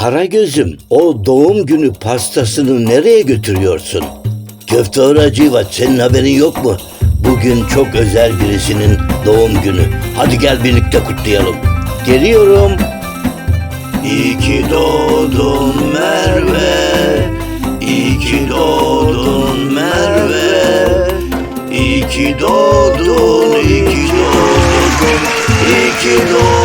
Karagöz'üm o doğum günü pastasını nereye götürüyorsun? Köfte Hacivat senin haberin yok mu? Bugün çok özel birisinin doğum günü. Hadi gel birlikte kutlayalım. Geliyorum. İyi ki doğdun Merve. İyi ki doğdun Merve. İyi ki doğdun, iyi ki doğdun, iyi ki doğdun